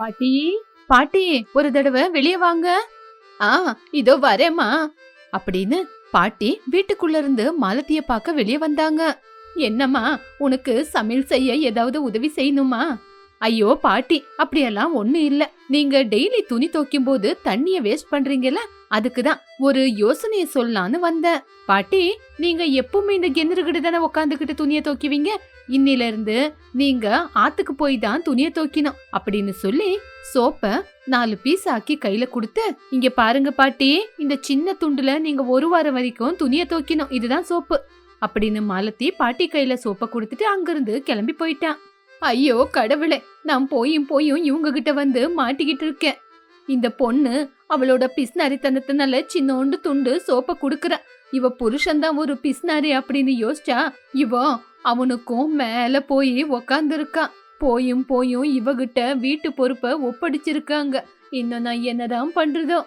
பாட்டி பாட்டி ஒரு தடவை வெளியே வாங்க. ஆ இதோ வரேம்மா. அப்படின்னு பாட்டி வீட்டுக்குள்ள இருந்து மாலத்திய பார்க்க வெளியே வந்தாங்க. என்னம்மா உனக்கு சமையல் செய்ய ஏதாவது உதவி செய்யணுமா? ஐயோ பாட்டி அப்படியெல்லாம் ஒண்ணும் இல்ல. நீங்க டெய்லி துணி துவைக்கும் போது தண்ணிய வேஸ்ட் பண்றீங்கல்ல அதுக்கு தான் ஒரு யோசனைய சொல்லலான்னு வந்தேன். பாட்டி நீங்க எப்பவுமே இந்த கிணறுகிட்ட தானே உட்காந்துக்கிட்டு துணியை துவைக்குவீங்க? இன்னில இருந்து நீங்க ஆத்துக்கு போய் தான் துணிய தோக்கினோம் அப்படின்னு சொல்லி சோப்ப நாலு பீஸ் ஆக்கி கையில கொடுத்து இங்க பாருங்க பாட்டி இந்த சின்ன துண்டுல நீங்க ஒரு வாரம் வரைக்கும் துணிய தோக்கினோம் இதுதான் சோப்பு. அப்படின்னு மாலத்தி பாட்டி கையில சோப்பை கொடுத்துட்டு அங்கிருந்து கிளம்பி போயிட்டான் ஐயோ கடவுளே நான் போயும் போயும் இவங்க கிட்ட வந்து மாட்டிக்கிட்டு இருக்கேன். இந்த பொண்ணு அவளோட பிஸ்னாரித்தனத்தினால சின்னோண்டு துண்டு சோப்பை குடுக்கற. இவ புருஷன்தான் ஒரு பிஸ்னாரி அப்படின்னு யோசிச்சா இவன் அவனுக்கும் மேல போய் உக்காந்துருக்கான் போயும் போயும் இவகிட்ட வீட்டு பொறுப்ப ஒப்படைச்சிருக்காங்க. இன்னும் நான் என்னதான் பண்றதோ.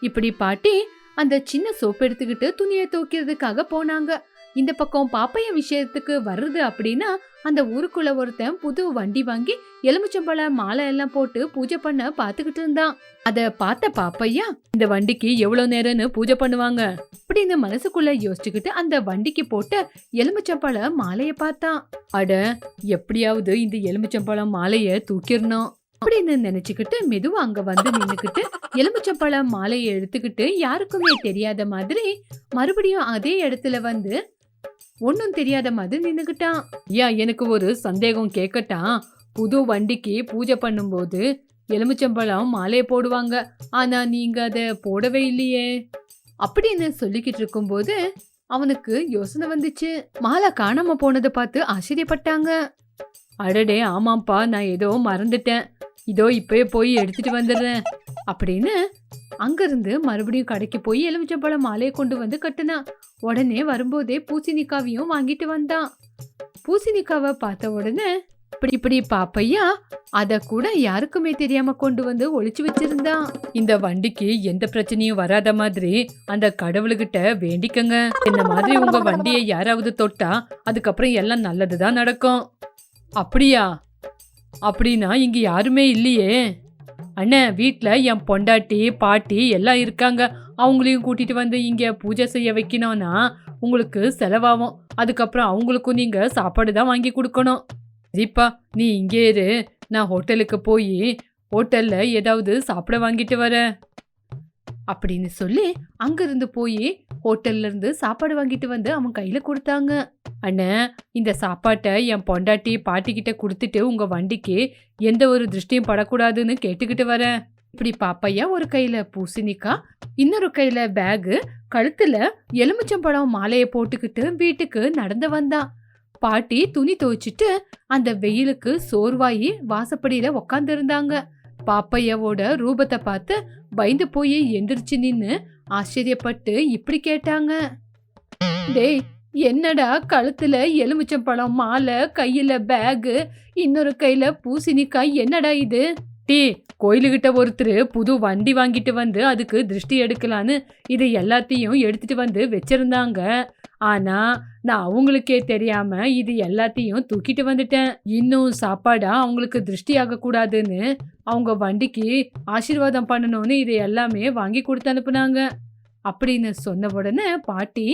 இப்படி பாட்டி அந்த சின்ன சோப்பு எடுத்துக்கிட்டு துணியை தூக்கிறதுக்காக போனாங்க. இந்த பக்கம் பாப்பைய விஷயத்துக்கு வருது அப்படின்னா அந்த ஊருக்குள்ள ஒருத்தன் புது வண்டி வாங்கி எலுமிச்சம்பழ மாலை எல்லாம் போட்டு பூஜை பண்ண பாத்துக்கிட்டு இருந்தான். அத பார்த்த பாப்பையா இந்த வண்டிக்கு எவ்வளவு நேரம்னு பூஜை பண்ணுவாங்க? அப்படின்னு மனசுக்குள்ள யோசிச்சுக்கிட்டு அந்த வண்டிக்கு போட்ட எலுமிச்சம்பழ மாலைய பார்த்தான். அட எப்படியாவது இந்த எலுமிச்சம்பழம் மாலைய தூக்கிடணும் அப்படின்னு நினைச்சுக்கிட்டு மெதுவா அங்க வந்து நின்னுக்கிட்டு எலுமிச்சம்பழ மாலையை எடுத்துக்கிட்டு யாருக்குமே தெரியாத மாதிரி மறுபடியும் அதே இடத்துல வந்து ஒன்னும் தெரியாத மாதிரி நின்னுகிட்டான். ஐயா எனக்கு ஒரு சந்தேகம் கேட்கட்டான் புது வண்டிக்கு பூஜை பண்ணும்போது எலுமிச்சம்பழம் மாலையை போடுவாங்க. ஆனா நீங்க அதை போடவே இல்லையே. அப்படின்னு சொல்லிக்கிட்டு இருக்கும்போது அவனுக்கு யோசனை வந்துச்சு. மாலை காணாம போனதை பார்த்து ஆச்சரியப்பட்டாங்க. அடடே ஆமாப்பா நான் ஏதோ மறந்துட்டேன். இதோ இப்பயே போய் எடுத்துட்டு வந்துடுறேன். அப்படின்னு அங்கிருந்து மறுபடியும் கடைக்கு போய் எலுமிச்சம்பழம் மாலையை கொண்டு வந்து கட்டினான் உடனே வரும்போதே பூசணிக்காவையும் வாங்கிட்டு வந்தான். பூசணிக்காவை பார்த்த உடனே இப்படி இப்படி பாப்பையா? அத கூட யாருக்குமே தெரியாம கொண்டு வந்து ஒழிச்சு வச்சிருந்தான். இந்த வண்டிக்கு எந்த பிரச்சனையும் வராத மாதிரி அந்த கடவுளுகிட்ட வேண்டிக்கங்க. இந்த மாதிரி உங்க வண்டியை யாராவது தொட்டா அதுக்கப்புறம் எல்லாம் நல்லதுதான் நடக்கும். அப்படியா? அப்படின்னா இங்க யாருமே இல்லையே. அண்ணே வீட்டில் என் பொண்டாட்டி பாட்டி எல்லாம் இருக்காங்க. அவங்களையும் கூட்டிகிட்டு வந்து இங்கே பூஜை செய்ய வைக்கணும்னா உங்களுக்கு செலவாகும். அதுக்கப்புறம் அவங்களுக்கும் நீங்கள் சாப்பாடு தான் வாங்கி கொடுக்கணும். சரிப்பா நீ இங்கே இரு. நான் ஹோட்டலுக்கு போய் ஹோட்டலில் ஏதாவது சாப்பிட வாங்கிட்டு வரேன். அப்படின்னு சொல்லி அங்கேருந்து போய் ஹோட்டல்ல இருந்து சாப்பாடு வாங்கிட்டு வந்து அவன் கையில கொடுத்தாங்க. அண்ணே இந்த சாப்பாட்டை என் பொண்டாட்டி பாட்டிக்கிட்ட கொடுத்துட்டு உங்க வண்டிக்கு எந்த ஒரு திருஷ்டியும் படக்கூடாதுன்னு கேட்டுக்கிட்டு வரேன். இப்படி பாப்பையா ஒரு கையில பூசணிக்காய் இன்னொரு கையில பேகு கழுத்துல எலுமிச்சம்பழம் மாலையை போட்டுக்கிட்டு வீட்டுக்கு நடந்து வந்தான். பாட்டி துணி துவைச்சிட்டு அந்த வெயிலுக்கு சோர்வாயி வாசப்படியில உக்காந்துருந்தாங்க பாப்பையாவோட ரூபத்தை பார்த்து பயந்து போய் எந்திரிச்சு நின்று ஆச்சரியப்பட்டு இப்படி கேட்டாங்க. டேய் என்னடா கழுத்துல எலுமிச்சம்பழம் மாலை கையில பேகு இன்னொரு கையில பூசணிக்காய் என்னடா இது? டீ கோயிலுக்கிட்ட ஒருத்தர் புது வண்டி வாங்கிட்டு வந்து அதுக்கு திருஷ்டி எடுக்கலான்னு இது எல்லாத்தையும் எடுத்துட்டு வந்து வச்சிருந்தாங்க. ஆனா நான் அவங்களுக்கே தெரியாம இது எல்லாத்தையும் தூக்கிட்டு வந்துட்டேன். இன்னும் சாப்பாடா அவங்களுக்கு திருஷ்டி ஆகக்கூடாதுன்னு அவங்க வண்டிக்கு ஆசீர்வாதம் பண்ணணும்னு இதை எல்லாமே வாங்கி கொடுத்து அனுப்புனாங்க. அப்படின்னு சொன்ன உடனே பாட்டி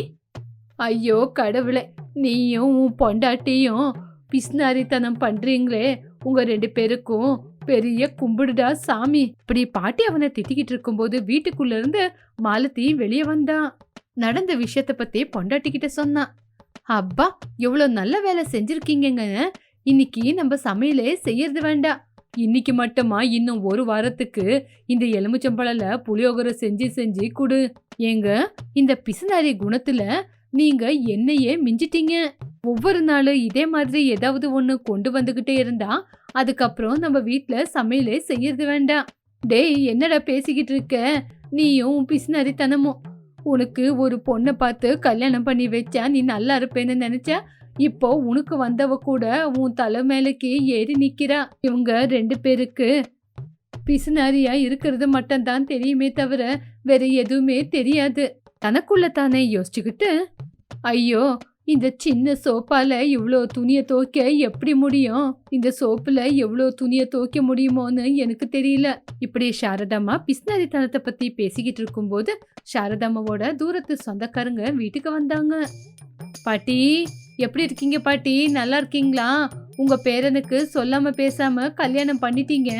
ஐயோ கடவுளே நீயும் உன் பொண்டாட்டியும் பிஸ்னாரித்தனம் பண்றீங்களே. உங்க ரெண்டு பேருக்கும் பெரிய கும்பிடுடா சாமி. இப்படி பாட்டி அவனை திட்டிக்கிட்டு இருக்கும்போது வீட்டுக்குள்ள இருந்து மாலத்தியும் வெளியே வந்தான் நடந்த விஷயத்த பத்தி பொண்டாட்டிக்கிட்ட சொன்னான் அப்பா எவ்வளோ நல்ல வேலை செஞ்சிருக்கீங்கங்க. இன்னைக்கு நம்ம சமையலே செய்யறது வேண்டாம் இன்னைக்கு மட்டுமா இன்னும் ஒரு வாரத்துக்கு இந்த எலுமிச்சம்பழல புளியோகரை செஞ்சு செஞ்சு கொடு. ஏங்க இந்த பிசுனாரி குணத்துல நீங்க என்னையே மிஞ்சிட்டீங்க. ஒவ்வொரு நாளும் இதே மாதிரி ஏதாவது ஒண்ணு கொண்டு வந்துகிட்டே இருந்தா அதுக்கப்புறம் நம்ம வீட்டில் சமையலே செய்யறது வேண்டாம். டேய் என்னடா பேசிக்கிட்டு இருக்க? நீயும் உன் தனமும் உனக்கு ஒரு பொண்ணை பார்த்து கல்யாணம் பண்ணி வச்சா நீ நல்லா இருப்பேன்னு நினச்சா இப்போ உனக்கு வந்தவ கூட உன் தலை மேலக்கு ஏறி நிற்கிறா இவங்க ரெண்டு பேருக்கு பிசுனாரியா இருக்கிறது மட்டும்தான் தெரியுமே தவிர வேற எதுவுமே தெரியாது. தனக்குள்ள தானே யோசிச்சுக்கிட்டு ஐயோ இந்த சின்ன சோப்பால இவ்வளோ துணியை துவைக்க எப்படி முடியும்? இந்த சோப்புல எவ்வளோ துணியை துவைக்க முடியுமோன்னு எனக்கு தெரியல. இப்படி சாரதாம்மா பிஸ்னரித்தனத்தை பத்தி பேசிக்கிட்டு இருக்கும்போது சாரதாம்மாவோட தூரத்து சொந்தக்காரங்க வீட்டுக்கு வந்தாங்க. பாட்டி எப்படி இருக்கீங்க பாட்டி? நல்லா இருக்கீங்களா? உங்க பேரனுக்கு சொல்லாம பேசாம கல்யாணம் பண்ணிட்டீங்க.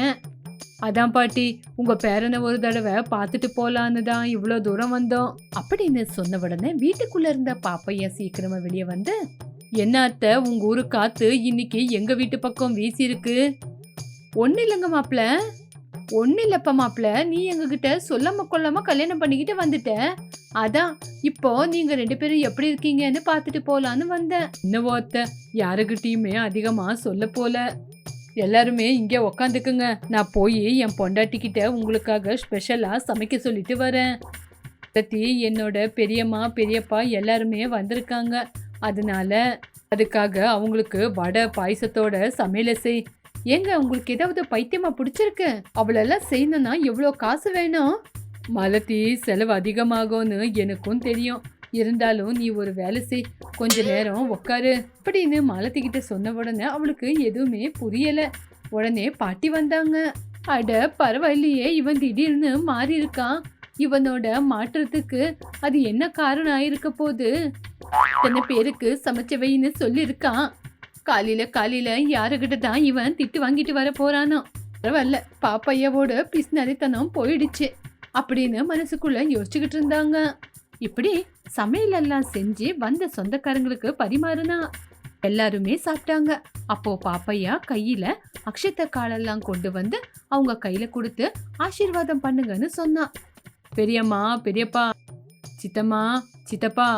அதான் பாட்டி உங்க பேரனை ஒரு தடவை பார்த்துட்டு போலான்னு தான் இவ்வளோ தூரம் வந்தோம். அப்படின்னு சொன்ன உடனே வீட்டுக்குள்ள இருந்த பாப்பையா சீக்கிரமா வெளியே வந்து என்ன அத்தை உங்க ஊரு காத்து இன்னைக்கு எங்க வீட்டு பக்கம் வீசி இருக்கு ஒன்னும் இல்லைங்க மாப்பிள. ஒன்னும் இல்லைப்பா மாப்பிள. நீ எங்ககிட்ட சொல்லாம கொள்ளாம கல்யாணம் பண்ணிக்கிட்டு வந்துட்ட. அதான் இப்போ நீங்க ரெண்டு பேரும் எப்படி இருக்கீங்கன்னு பார்த்துட்டு போலான்னு வந்தேன். என்னவோ அத்தை யாருக்கிட்டேயுமே அதிகமா சொல்ல போல. எல்லாருமே இங்கே உக்காந்துக்குங்க. நான் போய் என் பொண்டாட்டிக்கிட்ட உங்களுக்காக ஸ்பெஷலாக சமைக்க சொல்லிட்டு வரேன். பத்தி என்னோட பெரியம்மா பெரியப்பா எல்லாருமே வந்திருக்காங்க. அதனால அதுக்காக அவங்களுக்கு வடை பாயசத்தோட சமையலை செய். ஏங்க உங்களுக்கு ஏதாவது பைத்தியமா பிடிச்சிருக்கு? அவளெல்லாம் செய்யணும்னா எவ்வளோ காசு வேணும்? மலத்தி செலவு அதிகமாகும்னு எனக்கும் தெரியும். இருந்தாலும் நீ ஒரு வேலை செய். கொஞ்ச நேரம் உட்காரு அப்படின்னு மாலத்திக்கிட்ட சொன்ன உடனே அவளுக்கு எதுவுமே புரியல. உடனே பாட்டி வந்தாங்க. அட பரவாயில்லையே இவன் திடீர்னு மாறி இருக்கான் இவனோட மாற்றத்துக்கு அது என்ன காரணம் ஆயிருக்க போது இத்தனை பேருக்கு சமைச்சவைன்னு சொல்லியிருக்கான். காலையில காலையில யாருகிட்ட தான் இவன் திட்டு வாங்கிட்டு வர போறானோ? பரவாயில்ல பாப்பையாவோட பிஸ்னரித்தனம் போயிடுச்சு. அப்படின்னு மனசுக்குள்ள யோசிச்சுக்கிட்டு இருந்தாங்க. இப்படி சமையல் எல்லாம் செஞ்சு வந்த சொந்தக்காரங்களுக்கு பரிமாறுனா எல்லாருமே சாப்பிட்டாங்க. அப்போ பாப்பையா கையில அக்ஷத்த காலெல்லாம் கொண்டு வந்து அவங்க கையில கொடுத்து ஆசீர்வாதம் பண்ணுங்கன்னு சொன்னான் பெரியம்மா பெரியப்பா சித்தம்மா சித்தப்பா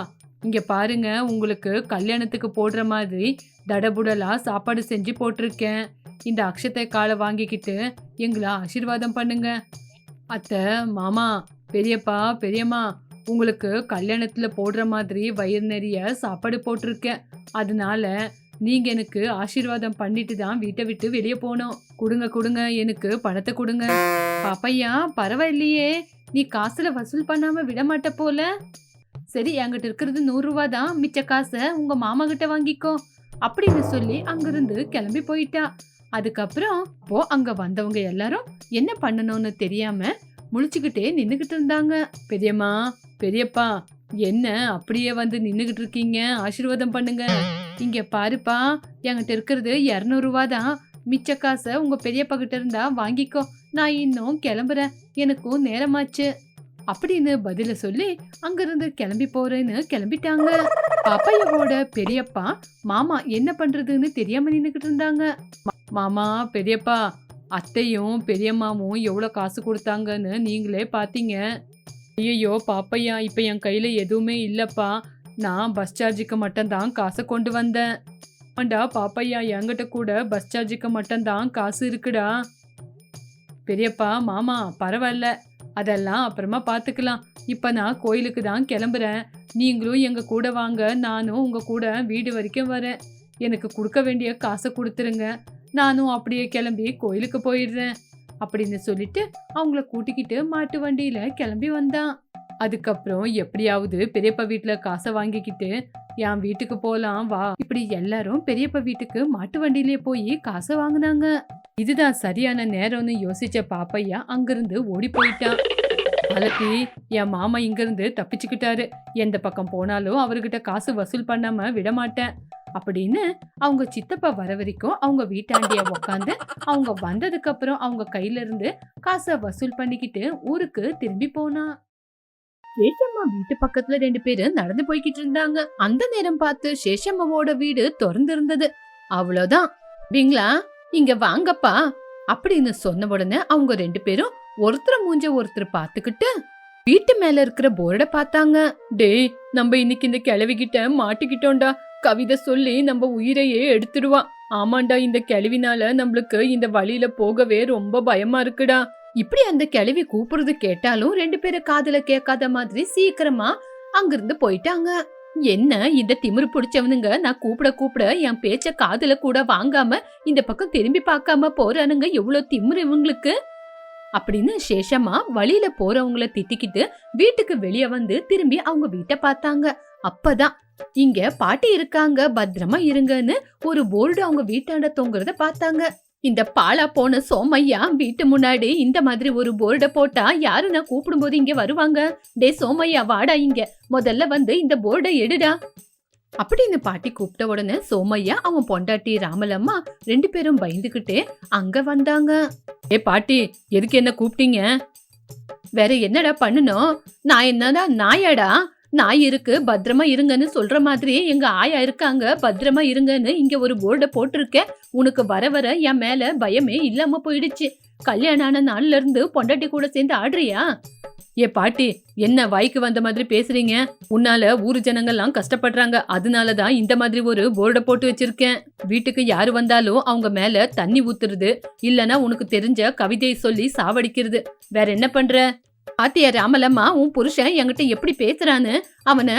இங்க பாருங்க உங்களுக்கு கல்யாணத்துக்கு போடுற மாதிரி தடபுடலா சாப்பாடு செஞ்சு போட்டிருக்கேன். இந்த அக்ஷத்தை காலை வாங்கிக்கிட்டு எங்களை ஆசீர்வாதம் பண்ணுங்க. அத்தை மாமா பெரியப்பா பெரியம்மா உங்களுக்கு கல்யாணத்தில் போடுற மாதிரி வயிறு நிறைய சாப்பாடு போட்டிருக்கேன். அதனால நீங்க எனக்கு ஆசீர்வாதம் பண்ணிட்டு தான் வீட்டை விட்டு வெளியே போனோம் கொடுங்க கொடுங்க எனக்கு பணத்தை கொடுங்க. பாப்பையா பரவாயில்லையே. நீ காசுல வசூல் பண்ணாம விட மாட்ட போல. சரி என்கிட்ட இருக்கிறது நூறு ரூபா தான். மிச்ச காசை உங்க மாமா கிட்ட வாங்கிக்கோ. அப்படின்னு சொல்லி அங்கிருந்து கிளம்பி போயிட்டா. அதுக்கப்புறம் போ அங்க வந்தவங்க எல்லாரும் என்ன பண்ணணும்னு தெரியாம முழிச்சுக்கிட்டே நின்னுகிட்டு இருந்தாங்க. பெரியம்மா பெரியப்பா என்ன அப்படியே வந்து நின்னுகிட்டு இருக்கீங்க? ஆசீர்வாதம் பண்ணுங்க. இங்க பாருப்பா என்கிட்ட இருக்கிறது இரநூறுவா தான். மிச்ச காசை உங்க பெரியப்பா கிட்ட இருந்தா வாங்கிக்கோ. நான் இன்னும் கிளம்புறேன். எனக்கும் நேரமாச்சு. அப்படின்னு பதில சொல்லி அங்கிருந்து கிளம்பி போறேன்னு கிளம்பிட்டாங்க. பாப்பையோட பெரியப்பா மாமா என்ன பண்றதுன்னு தெரியாம நின்னுகிட்டு இருந்தாங்க. மாமா பெரியப்பா அத்தையும் பெரியம்மாவும் எவ்வளோ காசு கொடுத்தாங்கன்னு நீங்களே பார்த்தீங்க. ஐயோ பாப்பையா இப்போ என் கையில் எதுவுமே இல்லைப்பா. நான் பஸ் சார்ஜுக்கு மட்டும்தான் காசை கொண்டு வந்தேன். ஆண்டா பாப்பையா என்கிட்ட கூட பஸ் சார்ஜுக்கு மட்டும்தான் காசு இருக்குடா. பெரியப்பா மாமா பரவாயில்ல. அதெல்லாம் அப்புறமா பார்த்துக்கலாம். இப்போ நான் கோயிலுக்கு தான் கிளம்புறேன். நீங்களும் எங்கள் கூட வாங்க. நானும் உங்கள் கூட வீடு வரைக்கும் வரேன். எனக்கு கொடுக்க வேண்டிய காசை கொடுத்துருங்க. நானும் அப்படியே கிளம்பி கோயிலுக்கு போயிடுறேன் அப்படின்னு சொல்லிட்டு அவங்கள கூட்டிக்கிட்டு மாட்டு வண்டியில கிளம்பி வந்தான். அதுக்கப்புறம் எப்படியாவது பெரியப்பா வீட்டுல காசை வாங்கிக்கிட்டு என் வீட்டுக்கு போலாம் வா. இப்படி எல்லாரும் பெரியப்பா வீட்டுக்கு மாட்டு வண்டியிலே போய் காசை வாங்கினாங்க. இதுதான் சரியான நேரம்னு யோசிச்ச பாப்பையா அங்கிருந்து ஓடி போயிட்டான். மலத்தி என் மாமா இங்கிருந்து தப்பிச்சுக்கிட்டாரு. எந்த பக்கம் போனாலும் அவர்கிட்ட காசு வசூல் பண்ணாம விட மாட்டேன் அப்படின்னு அவங்க சித்தப்பா வர வரைக்கும் அவங்க வீட்டாண்டிய உக்காந்து அவங்க வந்ததுக்கு அப்புறம் அவங்க கையில இருந்து காசை வசூல் பண்ணிக்கிட்டு ஊருக்கு திரும்பி போனா. சேஷம்மா வீட்டு பக்கத்துல ரெண்டு பேரு நடந்து போய்கிட்டு இருந்தாங்க. அந்த நேரம் பார்த்து சேஷம்மாவோட வீடு திறந்து இருந்தது அவ்வளவுதான். விங்களா இங்க வாங்கப்பா அப்படின்னு சொன்ன உடனே அவங்க ரெண்டு பேரும் ஒருத்தர் மூஞ்ச ஒருத்தர் பார்த்துக்கிட்டு வீட்டு மேல இருக்கிற போர்டை பார்த்தாங்க. டேய் நம்ம இன்னைக்கு இந்த கிழவிகிட்ட மாட்டிக்கிட்டோம்டா. கவிதை சொல்லி நம்ம உயிரையே எடுத்துடுவான். ஆமாண்டா இந்த கிழவினால நம்மளுக்கு இந்த வழியில போகவே ரொம்ப பயமா இருக்குடா. இப்படி அந்த கிழவி கூப்பிடுறது கேட்டாலும் ரெண்டு பேரும் காதல கேட்காத மாதிரி சீக்கிரமா அங்கிருந்து போயிட்டாங்க. என்ன இந்த திமிரு பிடிச்சவனுங்க நான் கூப்பிட கூப்பிட என் பேச்ச காதல கூட வாங்காம இந்த பக்கம் திரும்பி பார்க்காம போறானுங்க? எவ்வளவு திமிரு இவங்களுக்கு. அப்படின்னு சேஷமா வழியில போறவங்கள திட்டிக்கிட்டு வீட்டுக்கு வெளியே வந்து திரும்பி அவங்க வீட்டை பார்த்தாங்க. அப்பதான் இங்க பாட்டி இருக்காங்க பத்திரமா இருங்கன்னு ஒரு போர்டு அவங்க வீட்டாண்ட தொங்குறத பார்த்தாங்க. இந்த பாலா போன சோமையா வீட்டு முன்னாடி இந்த மாதிரி ஒரு போர்டை போட்டா யாரு நான் கூப்பிடும்போது இங்க வருவாங்க? டே சோமையா வாடா இங்க. முதல்ல வந்து இந்த போர்டை எடுடா. அப்படின்னு பாட்டி கூப்பிட்ட உடனே சோமையா அவன் பொண்டாட்டி ராமலம்மா ரெண்டு பேரும் பயந்துகிட்டே அங்க வந்தாங்க. ஏ பாட்டி எதுக்கு என்ன கூப்பிட்டீங்க? வேற என்னடா பண்ணணும்? நான் என்னடா நாயாடா? நான் இருக்கு பத்திரமா இருங்கன்னு சொல்ற மாதிரி எங்க ஆயா இருக்காங்க. பத்திரமா இருங்கன்னு இங்க ஒரு போர்டை போட்டிருக்கேன். உனக்கு வர வர என் மேல பயமே இல்லாம போயிடுச்சு. கல்யாணம் ஆன நாள்ல இருந்து பொண்டாட்டி கூட சேர்ந்து ஆடுறியா? ஏ பாட்டி என்ன வாய்க்கு வந்த மாதிரி பேசுறீங்க? உன்னால ஊர் ஜனங்கள்லாம் கஷ்டப்படுறாங்க. அதனால தான் இந்த மாதிரி ஒரு போர்டை போட்டு வச்சிருக்கேன். வீட்டுக்கு யாரு வந்தாலும் அவங்க மேல தண்ணி ஊத்துறது. இல்லனா உனக்கு தெரிஞ்ச கவிதையை சொல்லி சாவடிக்கிறது. வேற என்ன பண்ற? பாத்தியா ராமலம்மா உன் புருஷன் என்கிட்ட எப்படி பேசுறான்னு அவனை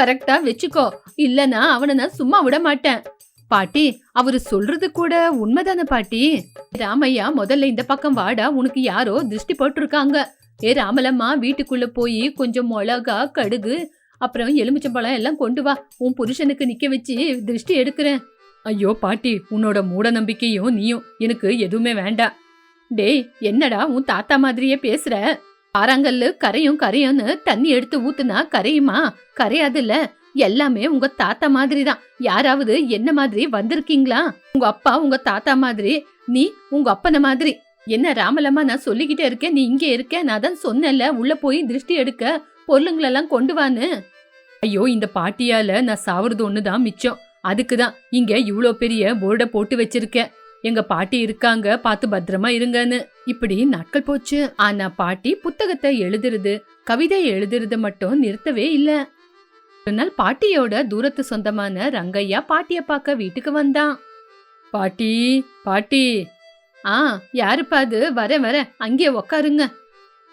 கரெக்டா வச்சுக்கோ. இல்லனா அவனை நான் சும்மா விட மாட்டேன். பாட்டி அவரு சொல்றது கூட உண்மைதானே பாட்டி? ராமையா முதல்ல இந்த பக்கம் வாடா உனக்கு யாரோ திருஷ்டி போட்டிருக்காங்க. ஏ ராமலம்மா வீட்டுக்குள்ள போய் கொஞ்சம் மிளகா கடுகு அப்புறம் எலுமிச்சம்பழம் எல்லாம் கொண்டு வா. உன் புருஷனுக்கு நிக்க வச்சு திருஷ்டி எடுக்கிறேன். ஐயோ பாட்டி உன்னோட மூட நம்பிக்கையும் நீயும். எனக்கு எதுவுமே வேண்டாம். டேய் என்னடா உன் தாத்தா மாதிரியே பேசுற? ஆறாங்கல்லு கரையும் கரையும்னு தண்ணி எடுத்து ஊத்துனா கரையுமா? கரையாதுல்ல. எல்லாமே உங்க தாத்தா மாதிரி தான் யாராவது என்ன மாதிரி வந்திருக்கீங்களா? உங்க அப்பா உங்க தாத்தா மாதிரி. நீ உங்க அப்பன மாதிரி. என்ன ராமலம்மா நான் சொல்லிக்கிட்டே இருக்கேன் நீ இங்கே இருக்க. நான் தான் சொன்னேன்ல உள்ள போய் திருஷ்டி எடுக்க. பொருளுங்களெல்லாம் கொண்டு வான்னு. ஐயோ இந்த பாட்டியால நான் சாவறது ஒண்ணுதான் மிச்சம். அதுக்கு தான் இங்க இவ்ளோ பெரிய போர்டை போட்டு வச்சிருக்கேன். எங்க பாட்டி இருக்காங்க பார்த்து பத்திரமா இருங்கன்னு. இப்படி நாட்கள் போச்சு. ஆனா பாட்டி புத்தகத்தை எழுதுறது கவிதை எழுதுறது மட்டும் நிறுத்தவே இல்ல. ஒரு நாள் பாட்டியோட தூரத்து சொந்தமான ரங்கையா பாட்டிய பார்க்க வீட்டுக்கு வந்தான். பாட்டி பாட்டி. ஆ யாருப்பா அது? வர வர அங்கே உக்காருங்க.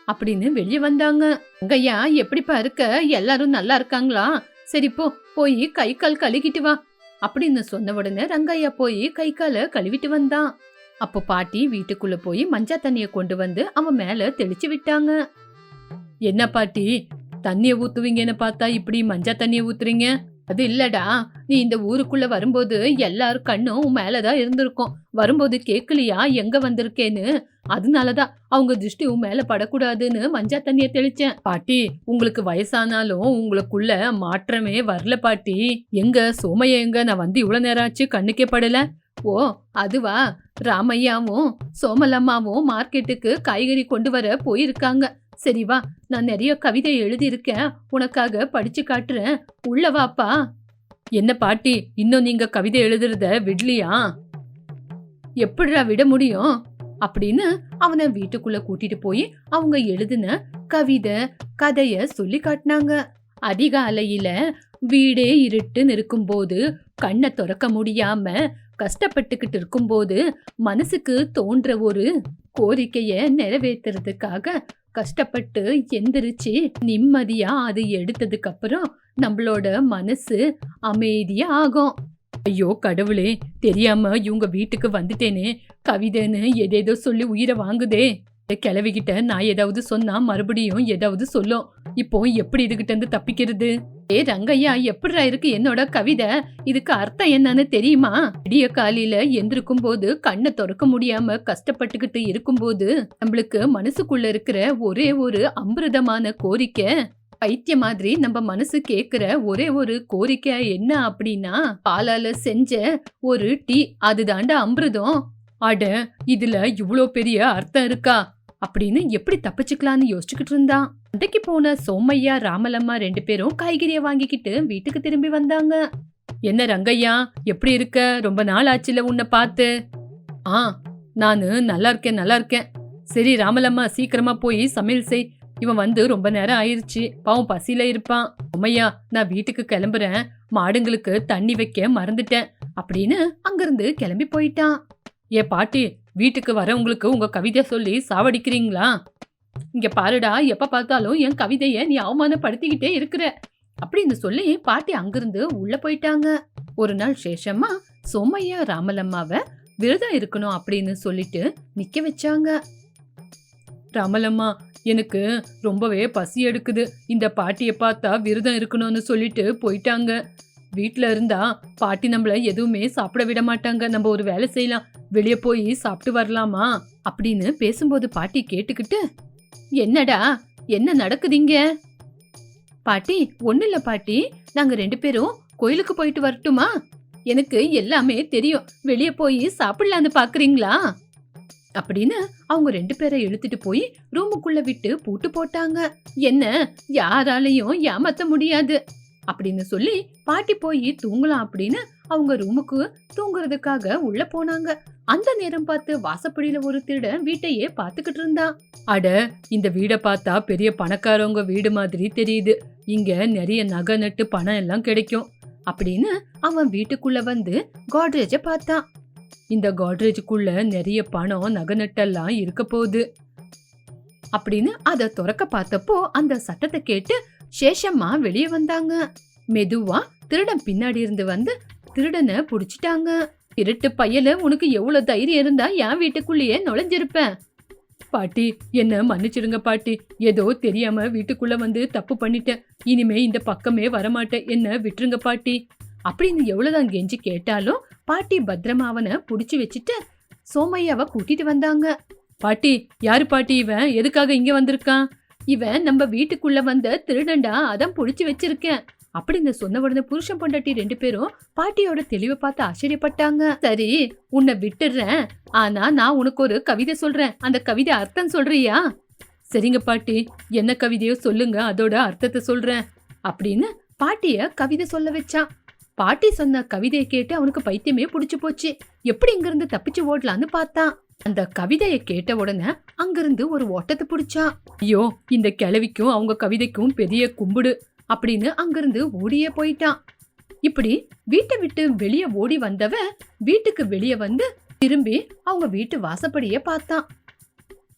அப்படின்னு வெளியே வந்தாங்க. ரங்கையா எப்படிப்பா இருக்க? எல்லாரும் நல்லா இருக்காங்களா? சரி போ போய் கை கால் கழுகிட்டு வா. அப்படின்னு சொன்ன உடனே ரங்கையா போய் கை காலை கழுவிட்டு வந்தான் அப்போ பாட்டி வீட்டுக்குள்ள போய் மஞ்சா தண்ணிய கொண்டு வந்து அவன் மேல தெளிச்சு விட்டாங்க. என்ன பாட்டி தண்ணிய ஊத்துவீங்கன்னு பார்த்தா இப்படி மஞ்சா தண்ணிய ஊத்துறீங்க? அது இல்லடா. நீ இந்த ஊருக்குள்ள வரும்போது எல்லாரும் கண்ணும் உன் மேலதான் இருந்திருக்கும். வரும்போது கேட்கலையா எங்க வந்திருக்கேன்னு? அதனாலதான் அவங்க திருஷ்டி உன் மேல படக்கூடாதுன்னு மஞ்சா தண்ணிய தெளிச்சேன். பாட்டி உங்களுக்கு வயசானாலும் உங்களுக்குள்ள மாற்றமே வரல பாட்டி. எங்க சோமைய எங்க? நான் வந்து இவ்வளவு நேரம் ஆச்சு கண்ணுக்கே படல. ஓ அதுவா? ராமையாவும் சோமலம்மாவும் மார்க்கெட்டுக்கு காய்கறி கொண்டு வர போயிருக்காங்க. சரி வா நான் நிறைய கவிதை எழுதியிருக்கேன். உனக்காக படிச்சு காட்டுறேன். உள்ள வாப்பா. என்ன பாட்டி இன்னும் நீங்க கவிதை எழுதுறத விடலையா? எப்படிடா விட முடியும்? அப்படின்னு அவனை வீட்டுக்குள்ள கூட்டிட்டு போய் அவங்க எழுதின கவிதை கதைய சொல்லி காட்டினாங்க. அதிகாலையில வீடே இருட்டுன்னு இருக்கும்போது கண்ணை திறக்க முடியாம கஷ்டப்பட்டுக்கிட்டு இருக்கும்போது மனசுக்கு தோன்ற ஒரு கோரிக்கைய நிறைவேற்றுறதுக்காக கஷ்டப்பட்டு எந்திரிச்சு நிம்மதியா அது எடுத்ததுக்கு அப்புறம் நம்மளோட மனசு அமைதியா ஆகும் ஐயோ கடவுளே தெரியாம இவங்க வீட்டுக்கு வந்துட்டேனே. கவிதைன்னு எதேதோ சொல்லி உயிரை வாங்குதே. கிளவிக்கிட்ட நான் ஏதாவது சொன்னா மறுபடியும் ஏதாவது சொல்லும். இப்போ எப்படி இதுகிட்ட இருந்து தப்பிக்கிறது? ஏ ரங்கையா எப்படிரா இருக்கு என்னோட கவிதை? இதுக்கு அர்த்தம் என்னன்னு தெரியுமா? விடிய காலையில எந்திருக்கும் போது கண்ணை திறக்க முடியாம கஷ்டப்பட்டுக்கிட்டு இருக்கும்போது நம்மளுக்கு மனசுக்குள்ள இருக்கிற ஒரே ஒரு அமிர்தமான கோரிக்கை. பைத்திய மாதிரி நம்ம மனசு கேக்குற ஒரே ஒரு கோரிக்கை என்ன அப்படின்னா பாலால செஞ்ச ஒரு டீ அதுதாண்டா அமிர்தம். அட இதுல இவ்வளோ பெரிய அர்த்தம் இருக்கா? அப்படின்னு எப்படி தப்பிச்சுக்கலான்னு யோசிச்சுக்கிட்டு இருந்தான் அன்றைக்கு போன சோமையா ராமலம்மா ரெண்டு பேரும் காய்கறியை வாங்கிக்கிட்டு வீட்டுக்கு திரும்பி வந்தாங்க. என்ன ரங்கையா எப்படி இருக்க? ரொம்ப நாள் ஆச்சுல உன்னை பார்த்து. ஆ நானு நல்லா இருக்கேன் நல்லா இருக்கேன். சரி ராமலம்மா சீக்கிரமா போய் சமையல் செய். இவன் வந்து ரொம்ப நேரம் ஆயிருச்சு. பாவம் பசியில இருப்பான். உமையா நான் வீட்டுக்கு கிளம்புறேன். மாடுங்களுக்கு தண்ணி வைக்க மறந்துட்டேன். அப்படின்னு அங்கிருந்து கிளம்பி போயிட்டான். ஏ பாட்டி வீட்டுக்கு வரவங்களுக்கு உங்க கவிதை சொல்லி சாவடிக்கிறீங்களா? இங்க பாருடா எப்ப பார்த்தாலும் என் கவிதையை நீ அவமானப்படுத்திக்கிட்டே இருக்கிற. அப்படின்னு சொல்லி பாட்டி அங்கிருந்து உள்ள போயிட்டாங்க. ஒரு நாள் சேஷம்மா சோமையா ராமலம்மாவை விரதம் இருக்கணும் அப்படின்னு சொல்லிட்டு நிக்க வச்சாங்க. ராமலம்மா எனக்கு ரொம்பவே பசி எடுக்குது. இந்த பாட்டியை பார்த்தா விரதம் இருக்கணும்னு சொல்லிட்டு போயிட்டாங்க. வீட்ல இருந்தா பாட்டி நம்மள எதுவுமே சாப்பிட விட மாட்டாங்க. நம்ம ஒரு வேலை செய்யலாம். வெளிய போய் சாப்பிட்டு வரலாமா? அப்படின்னு பேசும்போது பாட்டி கேட்டுக்கிட்டு என்னடா? என்ன நடக்குதுங்க? பாட்டி ஒண்ணு இல்ல பாட்டி. நாங்க ரெண்டு பேரும் கோயிலுக்கு போயிட்டு வரட்டுமா? எனக்கு எல்லாமே தெரியும். வெளிய போய் சாப்பிடலான்னு பாக்குறீங்களா? அப்படின்னு அவங்க ரெண்டு பேரை இழுத்துட்டு போய் ரூமுக்குள்ள விட்டு பூட்டு போட்டாங்க. என்ன? யாராலையும் ஏமாத்த முடியாது. அப்படின்னு சொல்லி பாட்டி போய் தூங்கலாம் அப்படின்னு அவங்க ரூமுக்கு தூங்குறதுக்காக உள்ள போனாங்க. அந்த நேரம் பார்த்து வாசப்படியில ஒரு திருடன் வீட்டையே பாத்துக்கிட்டு இருந்தான். அட இந்த வீட பார்த்தா பெரிய பணக்காரவங்க வீடு மாதிரி தெரியுது. இங்க நிறைய நகை நட்டு பணம் எல்லாம் கிடைக்கும் அப்படின்னு அவன் வீட்டுக்குள்ள வந்து காட்ரேஜ பார்த்தான். இந்த காட்ரேஜுக்குள்ள நிறைய பணம் நகை நட்டெல்லாம் இருக்க போகுது அப்படின்னு அதை துறக்க பார்த்தப்போ அந்த சட்டத்தை கேட்டு சேஷம்மா வெளியே வந்தாங்க. மெதுவா திருடன் பின்னாடி இருந்து வந்து திருடனை புடிச்சிட்டாங்க. திருட்டு பையல உனக்கு எவ்வளவு தைரியம் இருந்தா என் வீட்டுக்குள்ளேயே நுழைஞ்சிருப்பேன். பாட்டி என்ன மன்னிச்சிடுங்க பாட்டி. ஏதோ தெரியாம வீட்டுக்குள்ள வந்து தப்பு பண்ணிட்டேன். இனிமே இந்த பக்கமே வரமாட்டேன். என்ன விட்டுருங்க பாட்டி. அப்படின்னு எவ்வளவுதான் கெஞ்சி கேட்டாலும் பாட்டி பத்திரமா அவனை புடிச்சு வச்சுட்டு சோமையாவை கூட்டிட்டு வந்தாங்க. பாட்டி யாரு பாட்டி இவன்? எதுக்காக இங்க வந்திருக்கான்? இவன் நம்ம வீட்டுக்குள்ள வந்த திருடன்டா அதான் புடிச்சு வச்சிருக்கேன். அப்படின்னு சொன்ன உடனே புருஷன் பொண்டாட்டி ரெண்டு பேரும் பாட்டியோட தெளிவை பார்த்து ஆச்சரியப்பட்டாங்க. சரி உன்னை விட்டுடுறேன். ஆனா நான் உனக்கு ஒரு கவிதை சொல்றேன். அந்த கவிதை அர்த்தம் சொல்றியா? சரிங்க பாட்டி என்ன கவிதையோ சொல்லுங்க அதோட அர்த்தத்தை சொல்றேன் அப்படின்னு பாட்டிய கவிதை சொல்ல வச்சான். பாட்டி சொன்ன கவிதையை கேட்டு அவனுக்கு பைத்தியமே பிடிச்சி போச்சு. எப்படி இங்கிருந்து தப்பிச்சு ஓடலான்னு பார்த்தான். அந்த கவிதையை கேட்ட உடனே அங்கிருந்து ஒரு ஓட்டத்தை பிடிச்சா ஐயோ இந்த கிழவிக்கும் அவங்க கவிதைக்கும் பெரிய கும்பிடு அப்படின்னு அங்கிருந்து ஓடியே போயிட்டான் இப்படி வீட்டை விட்டு வெளியே ஓடி வந்தவன் வீட்டுக்கு வெளியே வந்து திரும்பி அவங்க வீட்டு வாசப்படியே பார்த்தான்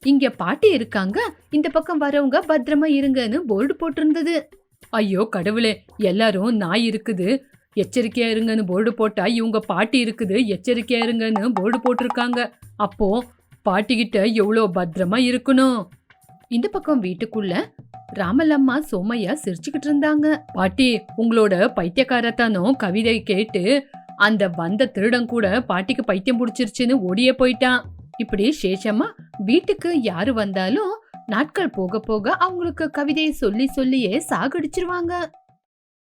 இங்க பாட்டி இருக்காங்க. இந்த பக்கம் வரவங்க பத்திரமா இருங்கன்னு போர்டு போட்டிருந்தது. ஐயோ கடவுளே எல்லாரும் நாய் இருக்குது. எச்சரிக்கையா இருங்கன்னு போர்டு போட்டா இவங்க பாட்டி இருக்குது. எச்சரிக்கையா இருங்கன்னு போர்டு போட்டிருக்காங்க. அப்போ பாட்டிக்கிட்ட எவ்வளோ பத்திரமா இருக்கணும்? இந்த பக்கம் வீட்டுக்குள்ள ராமலம்மா சோமையா சிரிச்சுக்கிட்டு இருந்தாங்க. பாட்டி உங்களோட பைத்தியக்காரத்தானும் கவிதை கேட்டு அந்த வந்த திருடன் கூட பாட்டிக்கு பைத்தியம் பிடிச்சிருச்சுன்னு ஓடியே போயிட்டான். இப்படி சேஷமா வீட்டுக்கு யாரு வந்தாலும் நாட்கள் போக போக அவங்களுக்கு கவிதையை சொல்லி சொல்லியே சாகடிச்சிருவாங்க.